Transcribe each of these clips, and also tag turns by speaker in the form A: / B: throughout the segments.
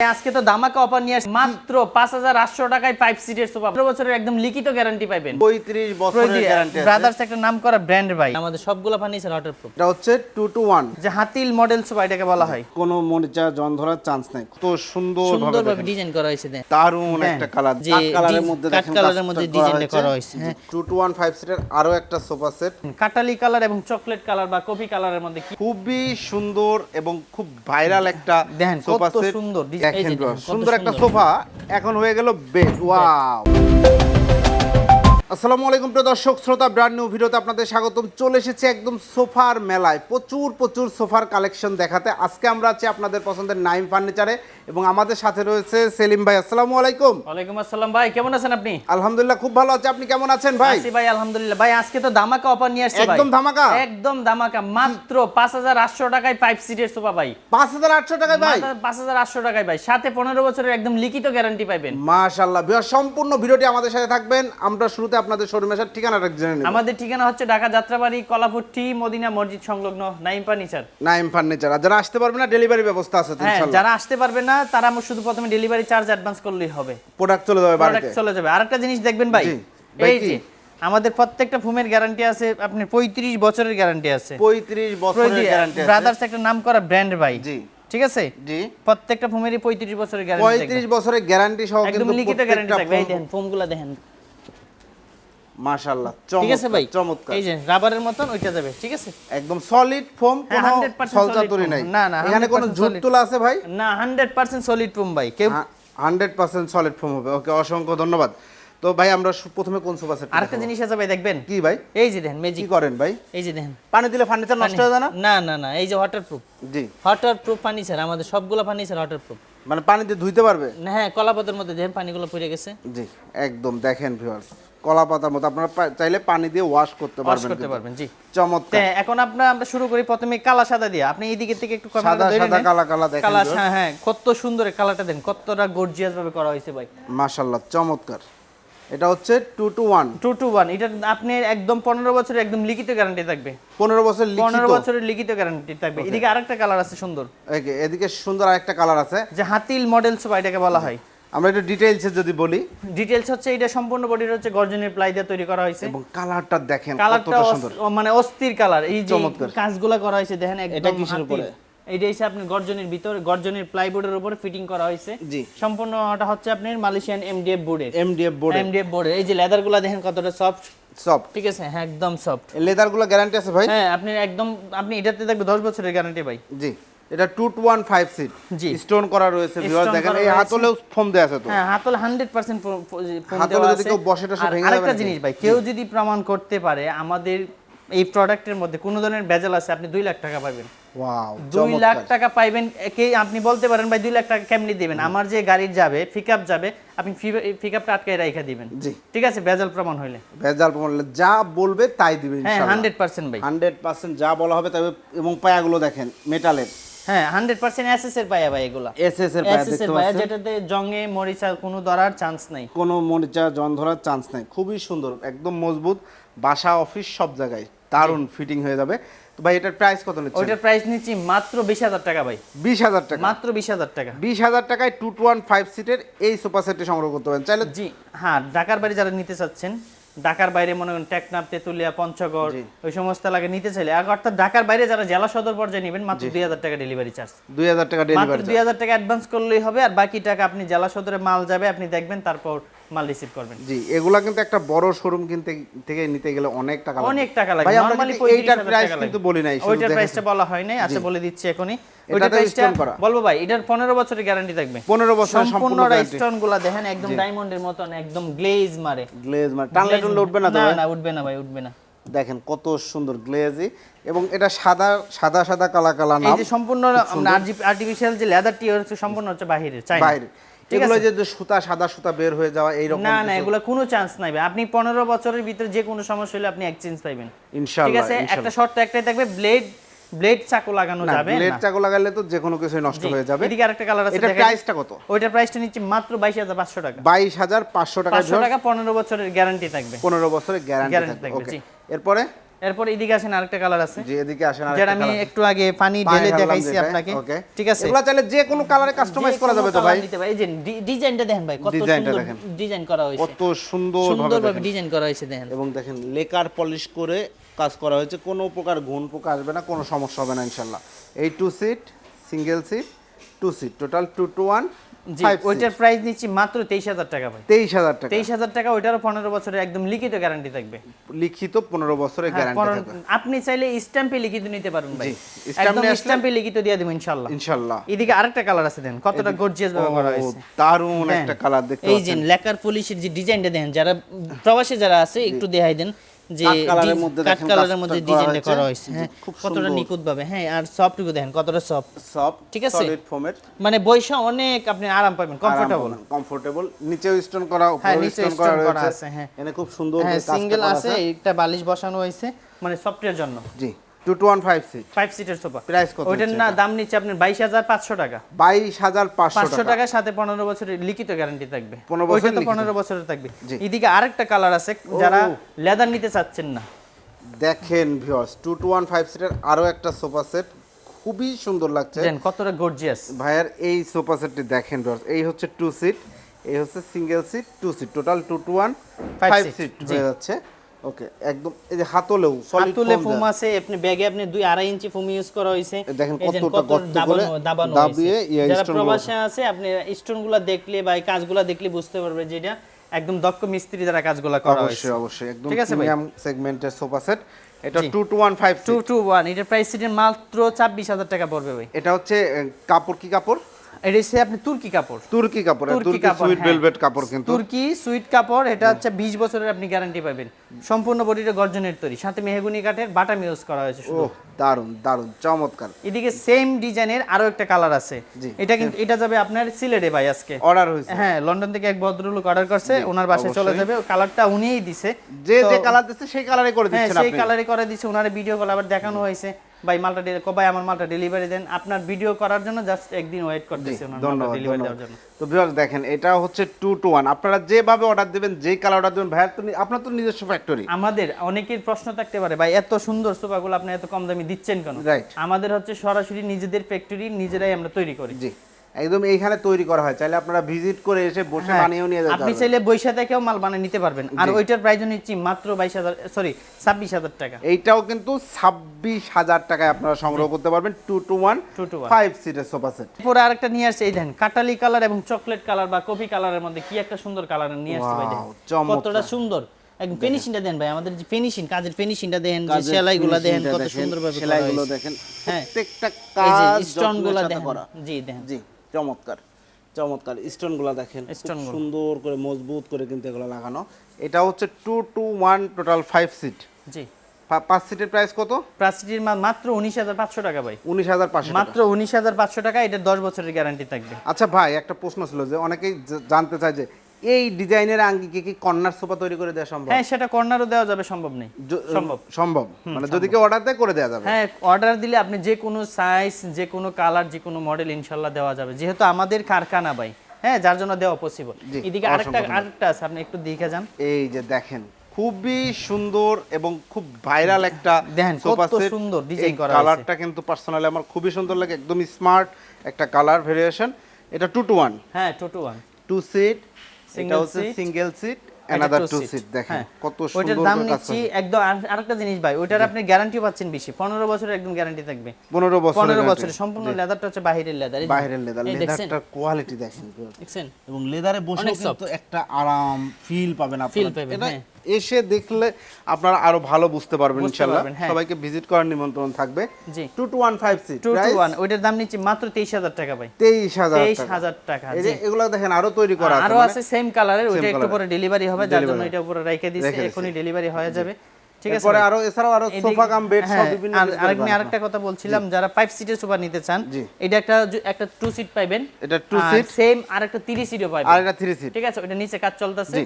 A: আজকে তো দামাকা অফার নিয়ে আসি মাত্র পাঁচ হাজার আটশো টাকায় ফাইভ সিটের সোফা পনেরো বছরের একদম লিখিত গ্যারান্টি পাবেন
B: পঁয়ত্রিশ বছরের গ্যারান্টি
A: ব্রাদার্স একটা নাম করা ব্র্যান্ড ভাই। আমাদের সবগুলো ফার্নিচার ওয়াটার প্রুফ
B: এটা হচ্ছে টু টু ওয়ান
A: যে হাতিল মডেল সোফা এটাকে বলা হয়।
B: কোনো মরিচা জন ধরার চান্স নাই। কত সুন্দর
A: সুন্দরভাবে ডিজাইন করা হয়েছে
B: দারুণ
A: হ্যাঁ,
B: একটা কালার
A: যে
B: কালারের মধ্যে দেখেন
A: কালারের মধ্যে ডিজাইনটা করা হয়েছে, হ্যাঁ।
B: টু টু ওয়ান ফাইভ সিটের আরও একটা সোফা সেট
A: কাটালি কালার এবং চকলেট কালার বা কফি কালারের মধ্যে
B: খুবই সুন্দর এবং খুব ভাইরাল একটা
A: দেখেন,
B: সোফা সেট
A: সুন্দর ডিজাইন।
B: দেখেন সুন্দর একটা সোফা এখন হয়ে গেল বেড। ওয়াও। আসসালামু আলাইকুম প্রিয় দর্শক শ্রোতা ব্র্যান্ড নিউ ভিডিওতে আপনাদের স্বাগতম। চলে এসেছে একদম সোফার মেলায়। প্রচুর প্রচুর সোফার কালেকশন দেখাতে। আজকে আমরা আছি আপনাদের পছন্দের নাইম ফার্নিচারে এবং আমাদের সাথে রয়েছে সেলিম ভাই। আসসালামু আলাইকুম।
A: ওয়ালাইকুম আসসালাম ভাই কেমন আছেন আপনি?
B: আলহামদুলিল্লাহ খুব ভালো আছে। আপনি কেমন আছেন ভাই?
A: আছি ভাই আলহামদুলিল্লাহ। ভাই আজকে তো ধামাকা অফার নিয়ে আসছি ভাই।
B: একদম ধামাকা?
A: একদম ধামাকা। মাত্র পাঁচ হাজার আটশো টাকায় ফাইভ সিটের সোফা ভাই।
B: পাঁচ হাজার আটশো টাকায় ভাই?
A: পাঁচ হাজার আটশো টাকায় ভাই। সাথে পনেরো বছরের একদম লিখিত গ্যারান্টি পাইবেন।
B: মাশাল্লাহ বিহার সম্পূর্ণ ভিডিওটি আমাদের সাথে থাকবেন। আমরা শুরুতে আপনাদের শোরুমে আসার ঠিকানাটা জেনে নেব।
A: আমাদের ঠিকানা হচ্ছে ঢাকা যাত্রাবাড়ি কলাপুর টি মদিনা মসজিদ সংলগ্ন নাইম ফার্নিচার।
B: নাইম ফার্নিচার। আর যারা আসতে পারবে না ডেলিভারি ব্যবস্থা আছে
A: হ্যাঁ যারা আসতে পারবে না তারা আমার শুধু প্রথমে ডেলিভারি চার্জ অ্যাডভান্স করলেই হবে।
B: প্রোডাক্ট চলে যাবে বাড়িতে।
A: প্রোডাক্ট চলে যাবে। আরেকটা জিনিস দেখবেন ভাই এই যে আমাদের প্রত্যেকটা ফোমের গ্যারান্টি আছে আপনার পঁয়ত্রিশ বছরের গ্যারান্টি আছে।
B: পঁয়ত্রিশ বছরের গ্যারান্টি আছে।
A: ব্রাদার্স একটা নাম করা ব্র্যান্ড ভাই।
B: জি।
A: ঠিক আছে?
B: জি।
A: প্রত্যেকটা ফোমেরই পঁয়ত্রিশ বছরের গ্যারান্টি
B: পঁয়ত্রিশ বছরের গ্যারান্টি সহ
A: একদম লিখিত গ্যারান্টি থাকবে। এই দেখেন ফোমগুলো দেখেন।
B: মাশাআল্লাহ
A: ঠিক আছে ভাই?
B: চমৎকার।
A: এই যে রাবারের মতন ওইটা যাবে ঠিক আছে?
B: একদম সলিড ফোম
A: হ্যাঁ,
B: কোনো সলচাতুরি নাই।
A: না, না,
B: এখানে কোনো ঝুট তোলা আছে ভাই?
A: না হান্ড্রেড পার্সেন্ট সলিড ফোম ভাই কেউ
B: হান্ড্রেড পার্সেন্ট সলিড ফোম হবে। ওকে অসংখ্য ধন্যবাদ। তো ভাই আমরা প্রথমে কোন সোফা সেট
A: আরেকটা জিনিস আছে ভাই দেখবেন?
B: কি ভাই?
A: এই যে দেখেন
B: কি
A: ম্যাজিক
B: করেন ভাই?
A: এই যে দেখেন।
B: পানি দিলে ফার্নিচার নষ্ট হয়ে যায় না?
A: না না না এই যে ওয়াটার প্রুফ
B: জি।
A: ওয়াটার প্রুফ ফার্নিচার আমাদের সবগুলো ফার্নিচার ওয়াটার প্রুফ
B: মানে পানি দিয়ে ধুইতে পারবে?
A: হ্যাঁ কলাপাতের মধ্যে দেখেন পানিগুলো পড়ে গেছে।
B: জি একদম দেখেন ভিউয়ার্স কলা পাতার মতো। আপনারা চাইলে পানি দিয়ে ওয়াশ করতে
A: ওয়াশ
B: পারবেন
A: করতে পারবেন জি।
B: চমৎকার।
A: এখন আপনার আমরা শুরু করি প্রথমে কালা সাদা দিয়ে। আপনি এইদিকে থেকে একটু
B: সাদা সাদা। কালা কালা দেখেন
A: কালা হ্যাঁ হ্যাঁ কত সুন্দর এই কালারটা দেন কতটা গর্জিয়াস ভাবে করা হয়েছে ভাই।
B: মাশাল্লাহ চমৎকার। এটা হচ্ছে two two one
A: two two one এটা আপনি একদম পনেরো বছরের একদম লিখিত গ্যারান্টি থাকবে।
B: পনেরো বছর
A: পনেরো বছরের লিখিত গ্যারান্টি থাকবে। এদিকে আরেকটা কালার আছে সুন্দর।
B: এদিকে সুন্দর আরেকটা কালার আছে।
A: যে হাতিল মডেল সোফা এটাকে বলা হয়।
B: আমরা একটু ডিটেইলসে যদি বলি।
A: ডিটেলস হচ্ছে এটা সম্পূর্ণ বডির হচ্ছে গর্জনের প্লাই দিয়ে তৈরি করা হয়েছে।
B: এবং কালারটা দেখেন কতটা সুন্দর।
A: মানে অস্থির কালার এই যে। কাজগুলা করা হয়েছে দেখেন একদম
B: এটা
A: কিসের
B: উপরে?
A: এইটা হচ্ছে আপনার গর্জনের ভিতরে গর্জনের প্লাইবোর্ডের উপরে ফিটিং করা হয়েছে।
B: জি।
A: সম্পূর্ণ ওটা হচ্ছে আপনার মালয়েশিয়ান এমডিএফ বোর্ডের
B: এমডিএফ বোর্ডে
A: এমডিএফ বোর্ডের এই যে লেদারগুলা দেখেন কতটা সফট
B: সব
A: ঠিক আছে? হ্যাঁ একদম সফট
B: লেদারগুলো গ্যারান্টি আছে ভাই?
A: হ্যাঁ আপনি একদম আপনি এটাতে দেখবে দশ বছরের গ্যারান্টি ভাই।
B: জি। এটা two two one five seat.
A: জি।
B: স্টোন করা রয়েছে ভিউয়ার দেখেন এই। হাতলেও ফোম দেওয়া আছে তো।
A: হ্যাঁ হাতল হান্ড্রেড পার্সেন্ট
B: হাতলে যদি কেউ বসে টসে ভেঙে যাবে
A: আরেকটা জিনিস ভাই কেউ যদি প্রমাণ করতে পারে আমাদের এই প্রোডাক্টের মধ্যে কোনো ধরনের ভেজাল আছে আপনি দুই লাখ টাকা পাবেন।
B: ওয়াও
A: দুই লাখ টাকা পাইবেন কে আপনি বলতে পারেন ভাই দুই লাখ টাকা কেমনি দিবেন? আমার যে গাড়ির যাবে পিক যাবে আপনি পিক আপটা আটকায় রাইখা দিবেন।
B: জি।
A: ঠিক আছে ভেজাল প্রমাণ হইলে।
B: ভেজাল প্রমাণ যা বলবে তাই দিবে
A: হ্যাঁ হান্ড্রেড পার্সেন্ট ভাই।
B: হান্ড্রেড পার্সেন্ট যা বলা হবে তবে এবং পায়াগুলো দেখেন মেটালের
A: হ্যাঁ এসএস এর পায়া ভাই এগুলা।
B: এস এস এর পায়া দেখতে পাচ্ছেন?
A: যেটাতে জঙ্গে মরিচা কোনো ধরার চান্স নাই।
B: কোনো মরিচা জন ধরার চান্স নাই। খুবই সুন্দর একদম মজবুত বাসা অফিস সব জায়গায়। দারুণ ফিটিং হয়ে যাবে। তো ভাই এটার প্রাইস কত নিচ্ছে
A: ওইটার প্রাইস নিচ্ছি মাত্র বিশ হাজার টাকা ভাই।
B: বিশ হাজার টাকা।
A: মাত্র বিশ হাজার টাকা।
B: বিশ হাজার টাকায় টু টু ওয়ান ফাইভ সিটের এই সোফা সেটটি সংগ্রহ করতে পারেন। চাইলে
A: জি হ্যাঁ ঢাকার বাইরে যারা নিতে চাচ্ছেন ঢাকার বাইরে মনে করেন টেকনাফ তেতুলিয়া পঞ্চগড় ওই সমস্ত এলাকায় নিতে চাইলে। অর্থাৎ ঢাকার বাইরে যারা জেলা সদর পর্যায়ে নেবেন মাত্র দুই হাজার টাকা ডেলিভারি চার্জ
B: দুই হাজার টাকা
A: মাত্র
B: ডেলিভারি
A: দুই হাজার টাকা অ্যাডভান্স করলেই হবে আর বাকি টাকা আপনি জেলা সদরে মাল যাবে আপনি দেখবেন তারপর মাল রিসিভ করবেন।
B: জি এগুলা কিন্তু একটা বড় শোরুম কিনতে থেকে নিতে গেলে অনেক টাকা
A: অনেক টাকা লাগে। নরমালি
B: এইটার প্রাইস কিন্তু বলি নাই
A: ওইটার প্রাইসটা বলা হয় নাই আচ্ছা বলে দিচ্ছি এখনই। বলব ভাই এটার বছরের গ্যারান্টি থাকবে।
B: 15 বছরের সম্পূর্ণ
A: দেখেন একদম ডায়মন্ডের মতন একদম গ্লেজ মারে।
B: গ্লেজ টানলে টানলে উঠবে না তো
A: না উঠবে না ভাই উঠবে না।
B: দেখেন কত সুন্দর গ্লেজি এবং এটা সাদা সাদা সাদা কালা কালা
A: এই যে সম্পূর্ণ আর্টিফিশিয়াল যে লেদারটি হচ্ছে সম্পূর্ণ হচ্ছে চাই
B: বাইরে এগুলো যে সুতা সাদা সুতা বের হয়ে যাওয়া এইরকম
A: না না এগুলো কোনো চান্স নাই। আপনি পনেরো বছরের ভিতরে যে কোনো সমস্যা হলে আপনি এক্সচেঞ্জ পাইবেন। ঠিক আছে? একটা শর্ত একটাই থাকবে ব্লেড ব্লেড চাকু লাগানো যাবে
B: ব্লেড। চাকু লাগালে তো যে কোনো কিছু নষ্ট হয়ে যাবে।
A: এদিকে আরেকটা কালার আছে
B: এটা। প্রাইসটা কত?
A: ওইটার প্রাইসটা নিচ্ছে মাত্র বাইশ হাজার পাঁচশো টাকা।
B: বাইশ হাজার পাঁচশো টাকা
A: পাঁচশো টাকা পনেরো বছরের গ্যারান্টি থাকবে।
B: পনেরো বছরের গ্যারান্টি থাকবে।
A: থাকবে,
B: ওকে এরপরে?
A: এরপর এদিকে আসেন আরেকটা কালার আছে।
B: যে এদিকে আসেন আর
A: যেটা আমি একটু আগে পানি ঢেলে দেখাইছি আপনাকে। ঠিক আছে?
B: এগুলা চাইলে যে কোনো কালারে কাস্টমাইজ করা যাবে তো ভাই।
A: এই যে ডিজাইনটা দেখেন ভাই কত সুন্দর। ডিজাইন করা হয়েছে।
B: কত সুন্দর
A: সুন্দরভাবে ডিজাইন করা হয়েছে দেখেন।
B: এবং দেখেন লেকার পলিশ করে কাজ করা হয়েছে। কোনো প্রকার ঘুণ পোকা আসবে না কোনো সমস্যা হবে না ইনশাল্লাহ। এই two seat single seat two seat total two two one
A: ওইটার প্রাইস নিচ্ছি মাত্র তেইশ হাজার টাকা ভাই।
B: তেইশ হাজার টাকা।
A: তেইশ হাজার টাকা ওইটারও পনেরো বছরের একদম লিখিত গ্যারান্টি থাকবে।
B: লিখিত পনেরো বছরের গ্যারান্টি
A: আপনি চাইলে স্ট্যাম্পে লিখিত নিতে পারবেন ভাই। একদম স্ট্যাম্পে লিখিত দিয়ে দেবো ইনশাল্লাহ
B: ইনশাল্লাহ
A: এদিকে আরেকটা কালার আছে দেন কতটা গর্জিয়াস ভাবে করা হয়েছে।
B: দারুণ একটা কালার দেখতে
A: এই যে লেকার পলিশের যে ডিজাইনটা দেখেন যারা প্রবাসী যারা আছে একটু দেখাই দেন। যে
B: কাট কালারের মধ্যে
A: ডিজাইনটা করা হয়েছে। হ্যাঁ কতটা নিখুঁত ভাবে হ্যাঁ আর সফটটুকু দেখেন কতটা সফট
B: সফট
A: ঠিক আছে?
B: সলিড ফোমের
A: মানে বৈশা অনেক আপনি আরাম পাবেন কমফোর্টেবল
B: কমফোর্টেবল নিচেও স্টোন করা
A: হ্যাঁ, নিচে
B: স্টোন করা
A: করা আছে, হ্যাঁ।
B: এনে খুব সুন্দর
A: হ্যাঁ সিঙ্গেল আছে একটা বালিশ বসানো হয়েছে মানে সফটের জন্য।
B: জি। Two two one five seat
A: five সিটের সোফা
B: Price কত
A: ওইটার না দাম নিচ্ছে আপনার বাইশ হাজার পাঁচশো টাকা।
B: বাইশ হাজার পাঁচশো
A: পাঁচশো
B: টাকা।
A: সাথে পনেরো বছরের লিখিত গ্যারান্টি থাকবে।
B: 15 বছর
A: তো
B: লিখিত।
A: পনেরো বছরের থাকবে। এদিকে আরেকটা কালার আছে যারা লেদার নিতে চাচ্ছেন না।
B: দেখেন viewers two two one five সিটের আরও একটা সোফা সেট খুবই সুন্দর লাগছে।
A: দেন কতটা গর্জিয়াস
B: ভাইয়ার এই সোফা সেটটি দেখেন ভিউয়ার্স এই হচ্ছে টু সিট এই হচ্ছে single seat two seat total two two one five seat. হয়ে যাচ্ছে। ওকে একদম এই যে হাতলেও সলিড
A: হাতুলে ফোম আছে আপনি ব্যাগে আপনি দুই আড়াই ইঞ্চি ফোম ইউজ করা হয়েছে।
B: দেখেন কতটা গর্ত করে
A: দাবানো
B: দাবিয়ে
A: যারা প্রবাসে আছে আপনি স্টোনগুলো দেখলে বা এই কাজগুলো দেখলে বুঝতে পারবে যে এটা একদম দক্ষ মিস্ত্রি দ্বারা কাজগুলো করা হয়েছে।
B: অবশ্যই অবশ্যই একদম
A: ঠিক আছে
B: প্রিমিয়াম সেগমেন্টের সোফা সেট এটা
A: জি।
B: Two two one five
A: two two one এটার প্রাইস সিটের মাত্র ছাব্বিশ হাজার টাকা পড়বে ভাই।
B: এটা হচ্ছে কাপড় কি কাপড়?
A: এটা হচ্ছে আপনি তুর্কি কাপড়।
B: তুর্কি কাপড়
A: তুর্কি
B: সুইট
A: হ্যাঁ।
B: ভেলভেট কাপড় কিন্তু।
A: তুর্কি সুইট কাপড় এটা হচ্ছে বিশ বছরের আপনি গ্যারান্টি পাবেন। সম্পূর্ণ বডিটা গর্জনের তৈরি। সাথে মেহগুনি কাঠের বাটাম ইউজ করা হয়েছে শুধু।
B: দারুণ দারুণ চমৎকার।
A: এদিকে সেম ডিজাইনের আরও একটা কালার আছে। এটা কিন্তু এটা যাবে আপনার সিলেটে ভাই আজকে।
B: অর্ডার হয়েছে।
A: হ্যাঁ লন্ডন থেকে এক ভদ্রলোক অর্ডার করছে ওনার বাসায় চলে। যাবে। কালারটা উনিই দিছে।
B: যে যে কালার দিচ্ছে সেই কালারে করে
A: হ্যাঁ
B: দিচ্ছেন
A: সেই
B: আপনি।
A: কালারে করে দিছে। ওনার ভিডিও কল আবার দেখানো হয়েছে। ভাই মালটা ভাই আমার মালটা ডেলিভারি দেন। আপনার ভিডিও করার জন্য জাস্ট একদিন ওয়েট করতেছি ওনার মালটা ডেলিভারি দেওয়ার জন্য।
B: তো ভিউয়ার্স দেখেন এটা হচ্ছে 2 টু 1 আপনারা যেভাবে অর্ডার দিবেন যেই কালার অর্ডার দিবেন ভাই তো আপনার তো নিজস্ব ফ্যাক্টরি
A: আমাদের অনেকের প্রশ্ন থাকতে পারে ভাই এত সুন্দর সোফাগুলো আপনি এত কম দামে দিচ্ছেন কেন. আমাদের হচ্ছে সরাসরি নিজেদের ফ্যাক্টরি নিজেরাই আমরা তৈরি করি।
B: জি। একদম এইখানে তৈরি করা হয়। চাইলে আপনারা ভিজিট করে এসে বসে
A: হ্যাঁ,
B: বানিয়েও নিয়ে যেতে
A: আপনি চাইলে বৈশা থেকেও মাল বানিয়ে নিতে পারবেন। আর ওইটার প্রাইস নিচ্ছি মাত্র বাইশ হাজার সরি ছাব্বিশ হাজার টাকা।
B: এইটাও কিন্তু ছাব্বিশ হাজার টাকায় আপনারা সংগ্রহ করতে পারবেন। টু টু ওয়ান
A: 221
B: ফাইভ সিটের সোফা সেট
A: এরপরে আরেকটা নিয়ে আসছে এই দেখেন কাটালি কালার এবং চকলেট কালার বা কফি কালারের মধ্যে কি একটা সুন্দর কালার নিয়ে আসছে ভাই দেখেন। কতটা সুন্দর। একদম ফিনিশিংটা দেন ভাই আমাদের যে ফিনিশিং কাজের ফিনিশিংটা দেন যে সেলাইগুলো দেখেন
B: finishingটা
A: কত সুন্দরভাবে করা
B: সেলাইগুলো দেখেন
A: হ্যাঁ।
B: প্রত্যেকটা কাজ
A: স্টোনগুলা
B: যত্নের
A: দেখেন জি দেখেন
B: জি। চমৎকার চমৎকার। স্টোনগুলা দেখেন সুন্দর করে মজবুত করে কিন্তু এগুলো লাগানো। এটা হচ্ছে two two one total five seat
A: জি।
B: পাঁচ সিটের প্রাইস কত?
A: পাঁচ প্রাসিটির মাত্র উনিশ হাজার পাঁচশো টাকা ভাই।
B: উনিশ হাজার পাঁচশো
A: মাত্র উনিশ হাজার পাঁচশো টাকা এটা দশ বছরের গ্যারান্টি থাকবে।
B: আচ্ছা ভাই একটা প্রশ্ন ছিল যে অনেকেই জানতে চায় যে এই ডিজাইনের আঙ্গিকে কি কর্নার সোফা তৈরি করে দেওয়া সম্ভব?
A: হ্যাঁ সেটা কর্নারও দেওয়া যাবে সম্ভব নেই। সম্ভব।
B: সম্ভব। মানে যদি কেউ অর্ডার দেয় করে দেওয়া যাবে।
A: হ্যাঁ অর্ডার দিলে আপনি যে কোনো সাইজ যে কোনো কালার যে কোনো মডেল ইনশাল্লাহ দেওয়া যাবে। যেহেতু আমাদের কারখানা ভাই হ্যাঁ যার জন্য দেওয়া পসিবল এদিকে আরেকটা আরেকটা আছে আপনি একটু দেখে যান।
B: এই যে দেখেন খুবই সুন্দর এবং খুব ভাইরাল একটা
A: দেখেন,
B: সোফা সেট
A: সুন্দর
B: ডিজাইন
A: করা।
B: কালারটা কিন্তু পার্সোনালি আমার খুবই সুন্দর লাগে একদম স্মার্ট একটা কালার ভেরিয়েশন এটা টু টু ওয়ান
A: হ্যাঁ two two one
B: two seat এটা হচ্ছে single seat another two seat দেখেন
A: হ্যাঁ।
B: কত সুন্দর ওটার দাম
A: নিচ্ছি একদম আর- আরেকটা জিনিস ভাই ওইটার আপনি গ্যারান্টি পাচ্ছেন বেশি। পনেরো বছরের একদম গ্যারান্টি থাকবে।
B: পনেরো বছর
A: পনেরো বছরের সম্পূর্ণ লেদারটা হচ্ছে বাহিরের লেদার
B: বাইরের লেদার লেদারটার কোয়ালিটি দেখেন।
A: দেখছেন?
B: এবং লেদারে বসে কিন্তু একটা আরাম ফিল পাবেন আপনি
A: ফিল পাবেন।
B: এসে দেখলে আপনারা আরও ভালো বুঝতে পারবেন ইনশাআল্লাহ।
A: হ্যাঁ।
B: সবাইকে ভিজিট করার নিমন্ত্রণ থাকবে।
A: জি।
B: Two two one five seat
A: two two one ওইটার দাম নিচে মাত্র তেইশ হাজার টাকা ভাই।
B: তেইশ হাজার
A: তেইশ
B: টাকা।
A: হাজার টাকা
B: এই যে। এগুলো দেখেন আরও তৈরি করা আছে
A: আরও
B: মানে
A: আছে সেম কালারের ওইটা একটু পরে ডেলিভারি হবে যার জন্য এটা উপরে রেখে
B: দিয়েছি
A: এখনি ডেলিভারি হয়ে যাবে। ঠিক আছে ভাই?
B: আরও এছাড়াও
A: আরও
B: সোফা কাম বেড সব
A: হ্যাঁ,
B: বিভিন্ন কিছু
A: আরেকটা কথা বলছিলাম যারা ফাইভ সিটের সোফা নিতে চান এটা একটা একটা টু সিট পাইবেন।
B: এটা two seat।
A: সেম আর একটা সিটও পাইবেন।
B: আর এটা থ্রি সিট
A: ঠিক আছে ওইটা নিচে কাজ চলতেছে।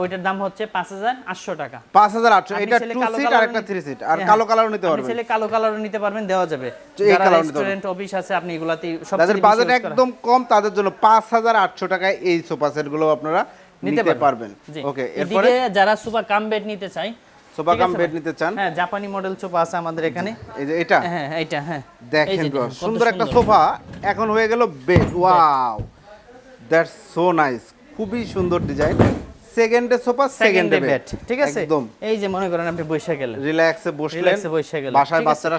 A: ওইটার দাম হচ্ছে পাঁচ হাজার আটশো টাকা।
B: পাঁচ হাজার আটশো।
A: আপনি
B: এটা
A: চাইলে
B: টু
A: কালো
B: সিট আর একটা
A: নিতে-
B: সিট আর
A: হ্যাঁ,
B: কালো কালারও নিতে পারবেন।
A: চাইলে কালো কালারও নিতে পারবেন দেওয়া যাবে। যারা রেস্টুরেন্ট অফিস আছে আপনি এগুলাতে সব
B: যাদের বাজেট একদম কম তাদের জন্য পাঁচ হাজার আটশো টাকায় এই সোফা সেটগুলো আপনারা নিতে পারবেন। ওকে এরপরে?
A: যারা সুপার কাম বেড নিতে চাই
B: সোফা কাম বেড নিতে চান?
A: হ্যাঁ জাপানি মডেল সোফা আছে আমাদের এখানে।
B: এই যে এটা?
A: হ্যাঁ এটা হ্যাঁ।
B: দেখেন সুন্দর একটা সোফা এখন হয়ে গেল bed wow that's so nice খুবই সুন্দর ডিজাইন সেকেন্ডে সোফা সেকেন্ডে বেড
A: ঠিক আছে?
B: একদম।
A: এই যে মনে করেন আপনি বসে গেলেন।
B: রিল্যাক্সে বসলেন।
A: রিল্যাক্সে বসে গেলেন
B: বাসায়? বাচ্চারা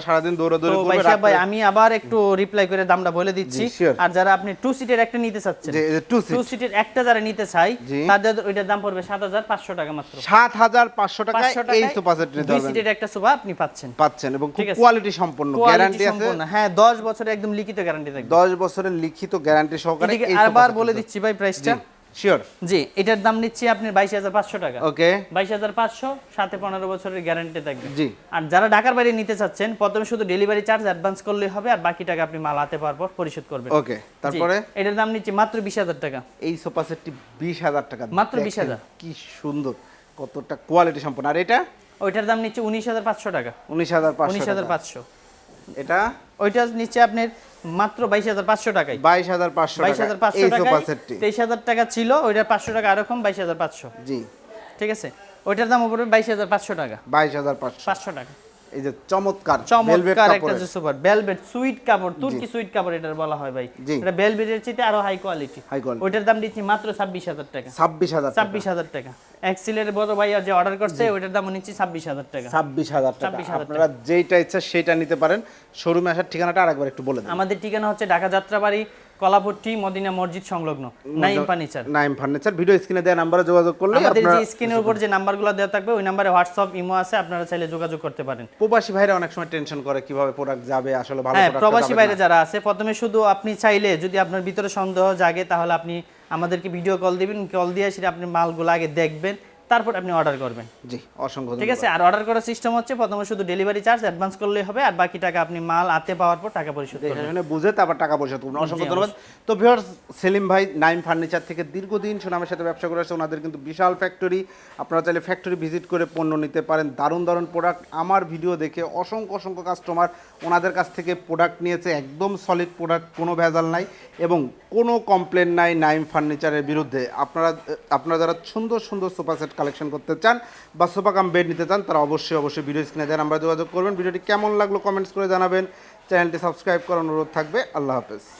A: তো
B: করবে
A: ভাই আমি আবার একটু রিপ্লাই করে দামটা বলে দিচ্ছি। আর যারা আপনি টু সিটের একটা নিতে চাচ্ছেন
B: যে টু
A: টু সিটের একটা যারা নিতে চাই তাদের ওইটার দাম পড়বে সাত হাজার পাঁচশো টাকা মাত্র।
B: সাত হাজার পাঁচশো টাকায় এই সোফা সেট নিতে পারবেন
A: সিটের একটা সোফা আপনি পাচ্ছেন।
B: পাচ্ছেন এবং খুব। কোয়ালিটি সম্পন্ন গ্যারান্টি আছে।
A: হ্যাঁ দশ বছরের একদম লিখিত গ্যারান্টি থাকবে।
B: দশ বছরের লিখিত গ্যারান্টি সহকারে
A: আবার বলে দিচ্ছি ভাই প্রাইসটা
B: শিওর
A: জি এটার দাম নিচ্ছি আপনার বাইশ হাজার পাঁচশো টাকা।
B: ওকে
A: বাইশ হাজার পাঁচশো সাথে পনেরো বছরের গ্যারান্টি থাকবে।
B: জি।
A: আর যারা ঢাকার বাইরে নিতে চাচ্ছেন প্রথমে শুধু ডেলিভারি চার্জ অ্যাডভান্স করলেই হবে আর বাকি টাকা আপনি মাল হাতে পর পরিশোধ করবেন।
B: ওকে তারপরে?
A: এটার দাম নিচ্ছি মাত্র বিশ হাজার টাকা।
B: এই সোফা সেটটি বিশ হাজার টাকা।
A: মাত্র
B: দেখেন
A: 20,000
B: কি সুন্দর কতটা কোয়ালিটি সম্পন্ন। আর এটা?
A: ওইটার দাম নিচ্ছে উনিশ হাজার পাঁচশো টাকা।
B: উনিশ হাজার
A: উনিশ হাজার পাঁচশো।
B: এটা?
A: ওইটা নিচ্ছে আপনার মাত্র বাইশ হাজার পাঁচশো টাকায়।
B: বাইশ হাজার পাঁচশো
A: বাইশ হাজার পাঁচশো
B: সেটটি
A: তেইশ হাজার টাকা ছিল ওইটার পাঁচশো টাকা আরকম বাইশ হাজার পাঁচশো।
B: জি।
A: ঠিক আছে? ওইটার দাম উপরে বাইশ হাজার পাঁচশো টাকা।
B: বাইশ হাজার পাঁচশো।
A: পাঁচশো টাকা।
B: এই যে চমৎকার
A: চমৎকার একটা যে সুপার বেলভেট সুইট কাপড় তুর্কি সুইট কাপড় এটার বলা হয় ভাই। এটা বেলভেটের চেয়ে আরও হাই কোয়ালিটি
B: High quality।
A: ওইটার দাম দিচ্ছি মাত্র ছাব্বিশ হাজার টাকা।
B: ছাব্বিশ হাজার টাকা।
A: এক্সিলের বড় ভাইয়া যে অর্ডার করছে ওইটার দাম নিচ্ছি ছাব্বিশ হাজার টাকা।
B: ছাব্বিশ হাজার টাকা।
A: 26,000
B: আপনারা যেইটা ইচ্ছা সেটা নিতে পারেন। শোরুমে আসার ঠিকানাটা আরেকবার একটু বলে দেন।
A: আমাদের ঠিকানা হচ্ছে ঢাকা যাত্রাবাড়ি কলাপট্টি মদিনা মসজিদ সংলগ্ন Naim furniture.
B: Naim furniture. Video স্ক্রিনে দেওয়া নাম্বারে যোগাযোগ করলে
A: আমাদের যে স্ক্রিনের উপর যে নাম্বারগুলো দেওয়া থাকবে ওই নাম্বারে হোয়াটসঅ্যাপ ইমো আছে আপনারা চাইলে যোগাযোগ করতে পারেন।
B: প্রবাসী ভাইরা অনেক সময় টেনশন করে কীভাবে প্রোডাক্ট যাবে আসলে ভালো
A: হ্যাঁ প্রবাসী বাইরে যারা আছে প্রথমে শুধু আপনি চাইলে যদি আপনার ভিতরে সন্দেহ জাগে তাহলে আপনি আমাদেরকে ভিডিও কল দিবেন। কল দিয়ে সেটা আপনি মালগুলো আগে দেখবেন। তারপর আপনি অর্ডার করবেন।
B: জি অসংখ্য
A: ঠিক আছে? আর অর্ডার করার সিস্টেম হচ্ছে প্রথমে শুধু ডেলিভারি চার্জ অ্যাডভান্স করলেই হবে আর বাকি টাকা আপনি মাল হাতে পাওয়ার পর টাকা পরিশোধ করবেন।
B: এখানে বুঝে তারপর টাকা পরিশোধ করুন অসংখ্য ধন্যবাদ। তো ভিউয়ার্স সেলিম ভাই নাইম ফার্নিচার থেকে দীর্ঘদিন সুনামের সাথে ব্যবসা করে আসছে ওনাদের কিন্তু বিশাল ফ্যাক্টরি আপনারা চাইলে ফ্যাক্টরি ভিজিট করে পণ্য নিতে পারেন। দারুণ দারুণ প্রোডাক্ট আমার ভিডিও দেখে অসংখ্য অসংখ্য কাস্টমার ওনাদের কাছ থেকে প্রোডাক্ট নিয়েছে। একদম সলিড প্রোডাক্ট কোনো ভেজাল নাই এবং কোনো কমপ্লেন নাই নাইম ফার্নিচারের বিরুদ্ধে। আপনারা আপনারা যারা সুন্দর সুন্দর সোফা সেট কালেকশন করতে চান বা সোফা কাম বেড নিতে চান, তারা অবশ্যই অবশ্যই ভিডিও স্ক্রিনে দেন আমরা যোগাযোগ করবেন। ভিডিওটি কেমন লাগল কমেন্টস করে জানাবেন। চ্যানেলটি সাবস্ক্রাইব করার অনুরোধ থাকবে। আল্লাহ হাফেজ।